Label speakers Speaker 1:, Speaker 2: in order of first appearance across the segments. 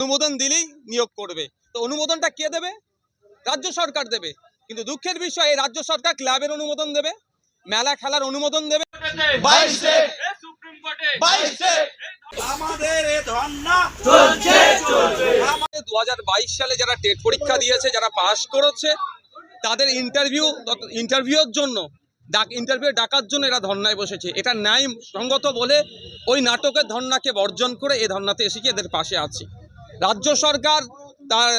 Speaker 1: অনুমোদন দিলেই নিয়োগ করবে। তো অনুমোদনটা কে দেবে? রাজ্য সরকার দেবে। কিন্তু দুঃখের বিষয় এই রাজ্য সরকার ক্লাবের অনুমোদন দেবে মেলা খেলার অনুমোদন দেবে।
Speaker 2: বাইশে
Speaker 3: সুপ্রিম কোর্টে।
Speaker 4: আমাদের
Speaker 1: দু সালে যারা টেট পরীক্ষা দিয়েছে যারা পাশ করেছে তাদের ইন্টারভিউ ইন্টারভিউর জন্য ডাক ইন্টারভিউ ডাকার জন্য এরা ধর্নায় বসেছে। এটা ন্যায় সঙ্গত বলে ওই নাটকের ধর্নাকে বর্জন করে এই ধর্নাতে এসে গিয়ে এদের পাশে আছি। রাজ্য সরকার তার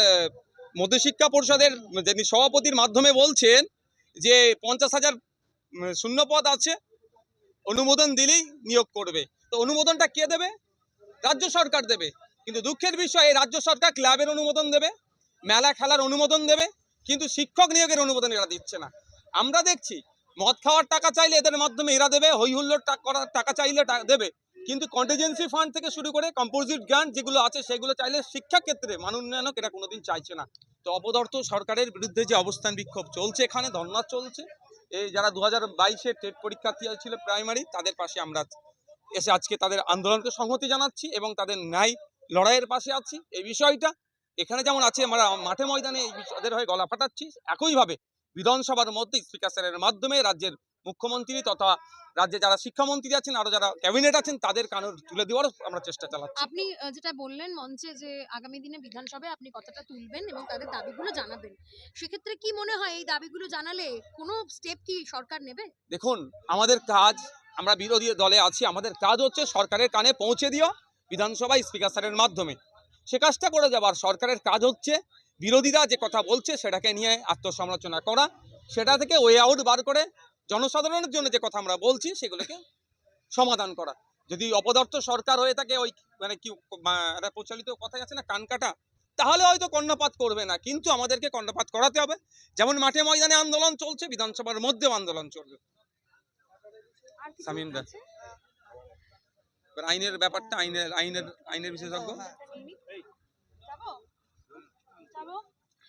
Speaker 1: মধ্যশিক্ষা পরিষদের যিনি সভাপতির মাধ্যমে বলছেন যে পঞ্চাশ হাজার শূন্যপদ আছে, অনুমোদন দিলেই নিয়োগ করবে। তো অনুমোদনটা কে দেবে? রাজ্য সরকার দেবে। কিন্তু দুঃখের বিষয়, এই রাজ্য সরকার ক্লাবের অনুমোদন দেবে, মেলা খেলার অনুমোদন দেবে, কিন্তু শিক্ষক নিয়োগের অনুমোদন এরা দিচ্ছে না। আমরা দেখছি, মদ খাওয়ার টাকা চাইলে এদের মাধ্যমে এরা দেবে হই হুল্লোড় করার টাকা চাইলে দেবে। কিন্তু কন্টিজেন্সি ফান্ড থেকে শুরু করে কম্পোজিট গ্রান্ট যেগুলো আছে, সেগুলো চাইলে শিক্ষা ক্ষেত্রে মান উন্নয়নক এরা কোনোদিন চাইছে না। তো অপদার্থ সরকারের বিরুদ্ধে যে অবস্থান বিক্ষোভ চলছে এখানে ধর্না চলছে। এই যারা দু হাজার বাইশে টেট পরীক্ষার্থী ছিল প্রাইমারি তাদের পাশে আমরা এসে আজকে তাদের আন্দোলনকে সংহতি জানাচ্ছি এবং তাদের ন্যায় লড়াইয়ের পাশে আছি। এই বিষয়টা এখানে যেমন আছে, আমরা মাঠে ময়দানে এই বিষয়- হয়ে গলা ফাটাচ্ছি। একইভাবে বিধানসভার মধ্যে স্পিকার স্যারের মাধ্যমে রাজ্যের মুখ্যমন্ত্রী তথা রাজ্যে যারা শিক্ষামন্ত্রী আছেন আরও যারা ক্যাবিনেট আছেন তাদের কানে তুলে দেওয়ারও আমরা চেষ্টা চালাচ্ছি।
Speaker 5: আপনি যেটা বললেন মঞ্চে যে আগামী দিনে বিধানসভায় আপনি কথাটা তুলবেন এবং তাদের দাবিগুলো জানাবেন সেক্ষেত্রে কি মনে হয় এই দাবিগুলো জানালে কোনো স্টেপ কি সরকার নেবে?
Speaker 1: দেখুন আমাদের কাজ আমরা বিরোধী দলে আছি আমাদের কাজ হচ্ছে সরকারের কানে পৌঁছে দেওয়া বিধানসভায় স্পিকার স্যারের মাধ্যমে। সে কাজটা করে যাবার সরকারের কাজ হচ্ছে বিরোধীরা যে কথা বলছে সেটাকে নিয়ে আত্মসমালোচনা করা সেটা থেকে ওয়ে আউট বার করে জনসাধারণের জন্য যে কথা আমরা বলছি সেগুলোকে সমাধান করা। যদি অপদার্থ সরকার হয়ে থাকে ওই মানে কি একটা প্রচলিত কথাই আছে না কান কাটা তাহলে হয়তো কর্ণপাত করবে না। কিন্তু আমাদেরকে কর্ণপাত করাতে হবে। যেমন মাঠে ময়দানে আন্দোলন চলছে বিধানসভার মধ্যেও আন্দোলন চলবে। আইনের ব্যাপারটা আইনের আইনের আইনের বিশেষজ্ঞ।
Speaker 5: যাব? যাব?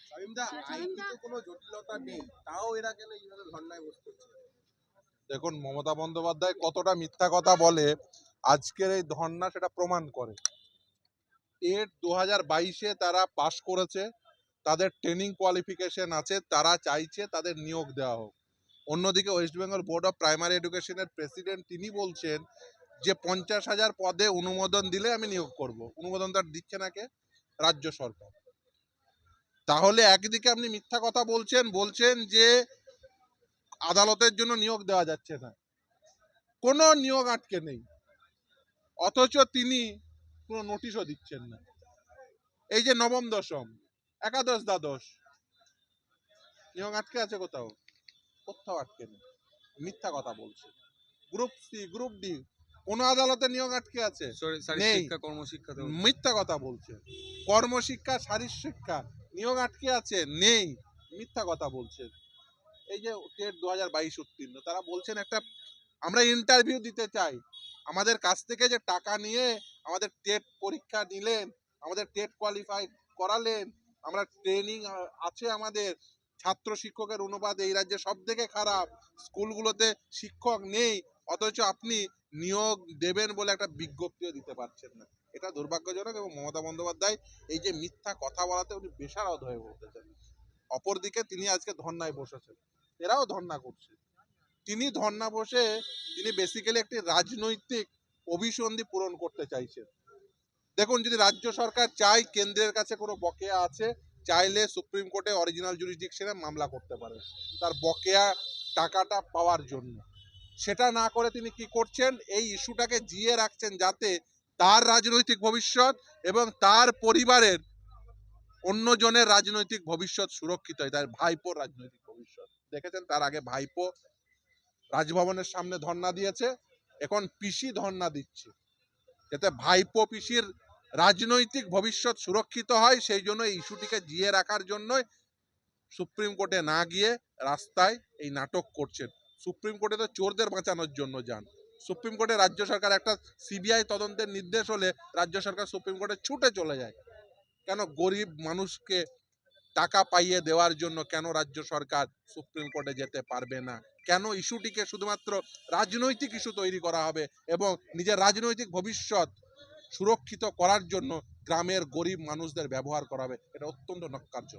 Speaker 2: সামিমদা
Speaker 5: সামিমদা-
Speaker 2: আইনগত কোনো জটিলতা নেই। তাও এরা কেন এইভাবে ধর্নায় বসতে
Speaker 6: দেখুন, মমতা বন্দ্যোপাধ্যায় কতটা মিথ্যা কথা বলে আজকের এই ধর্না সেটা প্রমাণ করে। এর দু হাজার বাইশে তারা পাশ করেছে, তাদের ট্রেনিং কোয়ালিফিকেশন আছে, তারা চাইছে তাদের নিয়োগ দেওয়া হোক। অন্যদিকে West Bengal board of primary এডুকেশনের প্রেসিডেন্ট তিনি বলছেন যে পঞ্চাশ হাজার পদে অনুমোদন দিলে আমি নিয়োগ করব। অনুমোদন তার দিচ্ছে না কে? রাজ্য সরকার। তাহলে একদিকে আপনি মিথ্যা কথা বলছেন বলছেন যে আদালতের জন্য নিয়োগ দেওয়া যাচ্ছে না। কোনো নিয়োগ আটকে নেই। অথচ তিনি কোনো নোটিশও দিচ্ছেন না। এই যে নবম দশম একাদশ দ্বাদশ নিয়োগ আটকে আছে কোথাও? কোথাও আটকে নেই। মিথ্যা কথা বলছে। গ্রুপ সি গ্রুপ ডি কোন আদালতে নিয়োগ আটকে আছে?
Speaker 1: কর্মশিক্ষা
Speaker 6: মিথ্যা কথা বলছে। কর্মশিক্ষা শারীর শিক্ষা নিয়োগ আটকে আছে? নেই। মিথ্যা কথা বলছে। এই যে টেট দু হাজার বাইশ উত্তীর্ণ, তারা বলছেন একটা, আমরা ইন্টারভিউ দিতে চাই। আমাদের কাছ থেকে যে টাকা নিয়ে আমাদের টেট পরীক্ষা নিলেন, আমাদের টেট কোয়ালিফাই করালেন, আমরা ট্রেনিং আছে আমাদের, ছাত্র শিক্ষকের অনুপাত এই রাজ্যে সব থেকে খারাপ, স্কুলগুলোতে শিক্ষক নেই, অথচ আপনি নিয়োগ দেবেন বলে একটা বিজ্ঞপ্তিও দিতে পারছেন না। এটা দুর্ভাগ্যজনক এবং মমতা বন্দ্যোপাধ্যায় এই যে মিথ্যা কথা বলাতে উনি বেসারদ হয়ে উঠেছেন অপরদিকে তিনি আজকে ধর্নায় বসেছেন। এরাও ধর্না করছে। তিনি ধর্না বসে তিনি বেসিক্যালি একটি রাজনৈতিক অভিসন্ধি পূরণ করতে চাইছেন। দেখুন, যদি রাজ্য সরকার চায় কেন্দ্রের কাছে কোনো বকেয়া আছে, চাইলে সুপ্রিম কোর্টে অরিজিনাল জুরিসডিকশনে মামলা করতে পারে। তার বকেয়া টাকাটা পাওয়ার জন্য। সেটা না করে তিনি কি করছেন? এই ইস্যুটাকে জিয়ে রাখছেন যাতে তার রাজনৈতিক ভবিষ্যৎ এবং তার পরিবারের অন্যজনের রাজনৈতিক ভবিষ্যৎ সুরক্ষিত হয়, তার ভাইপোর রাজনৈতিক ভবিষ্যৎ। দেখেছেন? তার আগে ভাইপো রাজভবনের সামনে ধর্ণা দিয়েছে, এখন পিসি ধর্ণা দিচ্ছে। যাতে ভাইপো পিসির রাজনৈতিক ভবিষ্যৎ সুরক্ষিত হয়, সেই জন্য এই ইস্যুটিকে জিয়ে রাখার জন্যই সুপ্রিম কোর্টে না গিয়ে রাস্তায় এই নাটক করছেন। সুপ্রিম কোর্টে তো চোরদের বাঁচানোর জন্য যান। সুপ্রিম কোর্টে রাজ্য সরকার একটা সিবিআই তদন্তের নির্দেশ হলে রাজ্য সরকার সুপ্রিম কোর্টে ছুটে চলে যায়। কেন গরিব মানুষকে টাকা পাইয়ে দেওয়ার জন্য কেন রাজ্য সরকার সুপ্রিম কোর্টে যেতে পারবে না কেন ইস্যুটিকে শুধুমাত্র রাজনৈতিক ইস্যু তৈরি করা হবে এবং নিজের রাজনৈতিক ভবিষ্যৎ সুরক্ষিত করার জন্য গ্রামের গরিব মানুষদের ব্যবহার করা হবে এটা অত্যন্ত
Speaker 3: কোর্টে